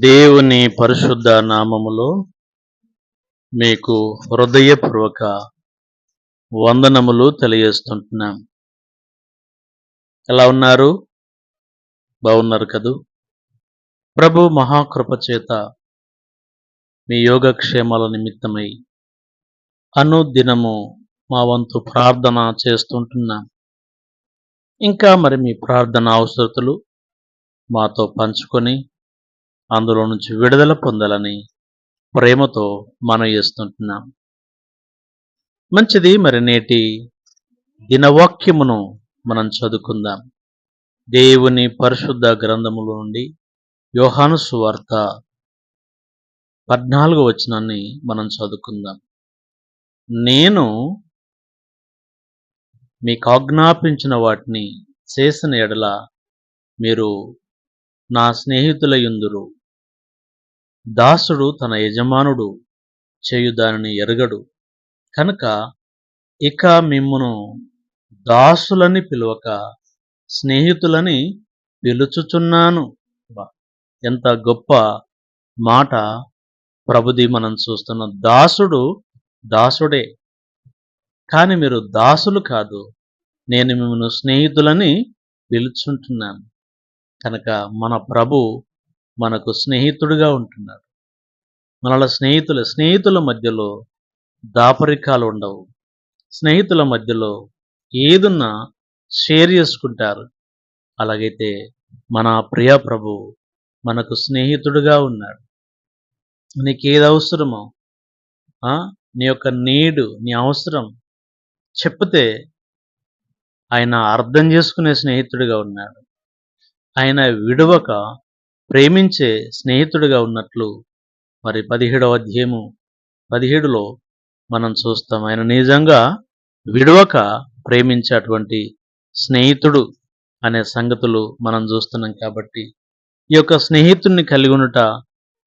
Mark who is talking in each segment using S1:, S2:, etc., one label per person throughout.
S1: దేవుని పరిశుద్ధ నామములో మీకు హృదయపూర్వక వందనములు తెలియజేస్తుంటున్నాం. ఎలా ఉన్నారు? బాగున్నారు కదూ? ప్రభు మహాకృప చేత మీ యోగక్షేమాల నిమిత్తమై అనుదినము మా వంతు ప్రార్థన చేస్తుంటున్నాం. ఇంకా మరి మీ ప్రార్థన అవసరతలు మాతో పంచుకొని అందులో నుంచి విడుదల పొందాలని ప్రేమతో మనం చేస్తుంటున్నాం. మంచిది మరి నేటి దినవాక్యమును మనం చదువుకుందాం. దేవుని పరిశుద్ధ గ్రంథములో నుండి యోహాను సువార్త పద్నాలుగు వచనాన్ని మనం చదువుకుందాం. నేను మీకు ఆజ్ఞాపించిన వాటిని చేసిన ఎడల మీరు నా స్నేహితులయుందురు. దాసుడు తన యజమానుడు చేయు దానిని ఎరగడు. కనుక ఇక మిమ్మును దాసులని పిలువక స్నేహితులని పిలుచుచున్నాను. ఎంత గొప్ప మాట ప్రభుది మనం చూస్తున్న దాసుడు దాసుడే. కానీ మీరు దాసులు కాదు నేను మిమ్మల్ని స్నేహితులని పిలుచుంటున్నాను. కనుక మన ప్రభు మనకు స్నేహితుడిగా ఉంటున్నాడు. మనల స్నేహితుల స్నేహితుల మధ్యలో దాపరికాలు ఉండవు. స్నేహితుల మధ్యలో ఏదున్నా షేర్ చేసుకుంటారు. అలాగైతే మన ప్రియ ప్రభు మనకు స్నేహితుడుగా ఉన్నాడు. నీకు ఏది అవసరమో నీ యొక్క నీడు నీ అవసరం చెప్తే ఆయన అర్థం చేసుకునే స్నేహితుడిగా ఉన్నాడు. ఆయన విడవక ప్రేమించే స్నేహితుడిగా ఉన్నట్లు మరి పదిహేడవ అధ్యాయము పదిహేడులో మనం చూస్తాం. ఆయన నిజంగా విడవక ప్రేమించేటువంటి స్నేహితుడు అనే సంగతులు మనం చూస్తున్నాం కాబట్టి ఈ యొక్క స్నేహితుడిని కలిగి ఉండుట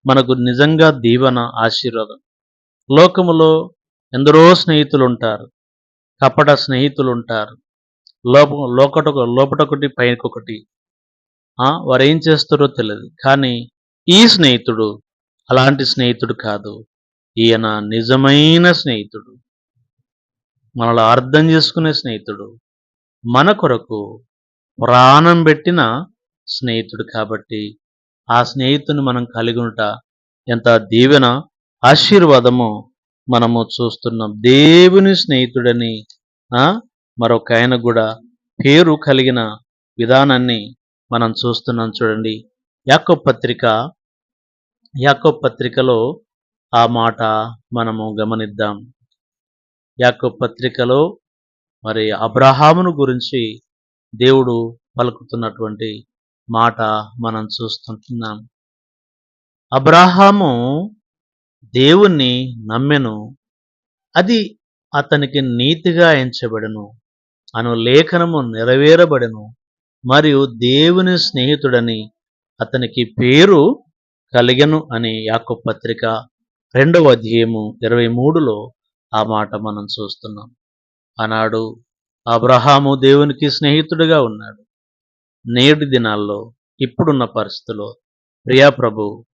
S1: మనకు నిజంగా దీవన ఆశీర్వాదం. లోకములో ఎందరో స్నేహితులు ఉంటారు కపట స్నేహితులు ఉంటారు లోప లోకటొక లోపటొకటి పైకొకటి వారు ఏం చేస్తారో తెలియదు కానీ ఈ స్నేహితుడు అలాంటి స్నేహితుడు కాదు. ఈయన నిజమైన స్నేహితుడు. మనలో అర్థం చేసుకునే స్నేహితుడు. మన కొరకు ప్రాణం పెట్టిన స్నేహితుడు కాబట్టి ఆ స్నేహితుని మనం కలిగి ఉంట ఎంత దీవెన ఆశీర్వాదము మనము చూస్తున్నాం. దేవుని స్నేహితుడని మరొక ఆయన కూడా పేరు కలిగిన విధానాన్ని మనం చూస్తున్నాం చూడండి. యాకో పత్రిక యాకో పత్రికలో ఆ మాట మనము గమనిద్దాం. యాకో పత్రికలో మరి అబ్రహామును గురించి దేవుడు పలుకుతున్నటువంటి మాట మనం చూస్తుంటున్నాం. అబ్రహాము దేవుణ్ణి నమ్మెను. అది అతనికి నీతిగా ఎంచబడను. అను లేఖనము నెరవేరబడను. మరియు దేవుని స్నేహితుడని అతనికి పేరు కలిగను అని యాకో పత్రిక రెండవ అధ్యయము ఇరవై మూడులో ఆ మాట మనం చూస్తున్నాం. ఆనాడు అబ్రహాము దేవునికి స్నేహితుడిగా ఉన్నాడు. నేటి దినాల్లో ఇప్పుడున్న పరిస్థితిలో ప్రియా ప్రభు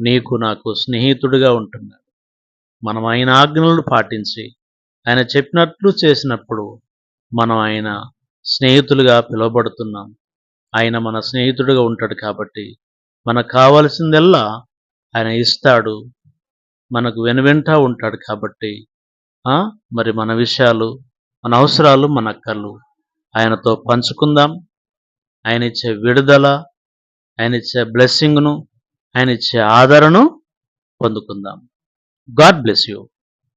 S1: నీకు నాకు స్నేహితుడిగా ఉంటున్నాడు. మనం ఆయన ఆజ్ఞలను పాటించి ఆయన చెప్పినట్లు చేసినప్పుడు మనం ఆయన స్నేహితులుగా పిలువబడుతున్నాం. ఆయన మన స్నేహితుడుగా ఉంటాడు కాబట్టి మనకు కావలసిందల్లా ఆయన ఇస్తాడు. మనకు వెనువెంటా ఉంటాడు కాబట్టి మరి మన విషయాలు మన అవసరాలు మన అక్కర్లు ఆయనతో పంచుకుందాం. ఆయన ఇచ్చే విడుదల ఆయన ఇచ్చే బ్లెస్సింగ్ను ఆయన ఇచ్చే ఆదరణను పొందుకుందాం. God bless you.